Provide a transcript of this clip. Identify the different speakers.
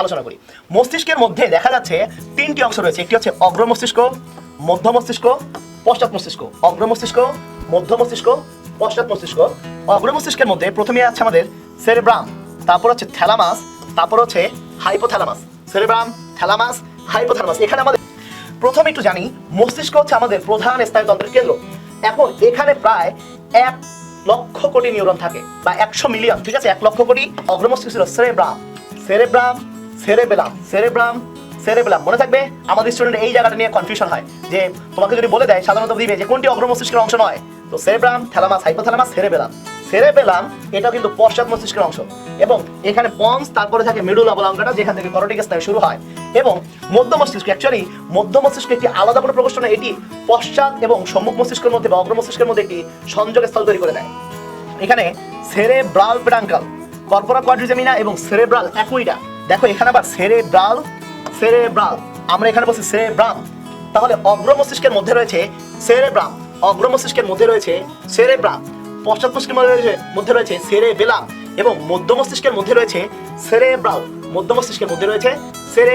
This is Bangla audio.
Speaker 1: আলোচনা করি। মস্তিষ্কের মধ্যে দেখা যাচ্ছে তিনটি অংশ রয়েছে। একটি হচ্ছে অগ্র মস্তিষ্ক, মধ্য মস্তিষ্ক, পশ্চাৎ মস্তিষ্ক। অগ্র মস্তিষ্ক, মধ্য মস্তিষ্ক, পশ্চাৎ মস্তিষ্ক। অগ্র মস্তিষ্কের মধ্যে প্রথমে আছে আমাদের সেরেব্রাম, তারপর হচ্ছে থ্যালামাস, তারপর হচ্ছে হাইপোথ্যালামাস। Cerebrum, thalamus, hypothalamus. এখানে আমাদের প্রথমে একটু জানি, মস্তিষ্ক হচ্ছে আমাদের প্রধান স্নায়ুতন্ত্রের কেন্দ্র। এখন এখানে প্রায় এক লক্ষ কোটি নিউরন থাকে, বা একশো মিলিয়ন। ঠিক আছে? এক লক্ষ কোটি অগ্রমস্তিষ্ক ছিল cerebrum. Cerebrum cerebellum cerebrum cerebellum মনে থাকবে? আমাদের স্টুডেন্ট এই জায়গাটা নিয়ে কনফিউশন হয়। যে তোমাকে যদি বলে দেয়, সাধারণত দিবে যে কোনটি অগ্রমস্তিষ্কের অংশ নয়। তো cerebrum, thalamus, hypothalamus cerebellum cerebellum এটা কিন্তু পশ্চাৎ মস্তিষ্কের অংশ। এবং এখানে পন্স তারপরে থাকে মিডুল অবলঙ্গটা যেখান থেকে করোটিক স্নায়ু শুরু হয়। এবং মধ্য মস্তিষ্ক অ্যাকচুয়ালি মধ্য মস্তিষ্ক একটি আলাদা কোনো প্রকোষ্ঠ না এটি পশ্চাৎ এবং সম্মুখ মস্তিষ্কের মধ্যে বা অগ্র মস্তিষ্কের মধ্যে একটি সংযোগ স্থল তৈরি করে দেয়। এখানে সেরেব্রাল পেডাঙ্কাল কর্পোরা কোয়াড্রিজেমিনা এবং সেরেব্রাল অ্যাকুইডা দেখো, এখানে আবার সেরেব্রাল সেরেব্রাল। আমরা এখানে বলছি সেরেব্রাম তাহলে অগ্র মস্তিষ্কের মধ্যে রয়েছে সেরেব্রাম অগ্র মস্তিষ্কের মধ্যে রয়েছে সেরেব্রাম পশ্চাৎ মস্তিষ্কের মধ্যে রয়েছে মধ্যে রয়েছে সেরেবেলাম এবং মধ্য মস্তিষ্কের মধ্যে রয়েছে সেরেব্রাল। মধ্য মস্তিষ্কের মধ্যে রয়েছে সেরে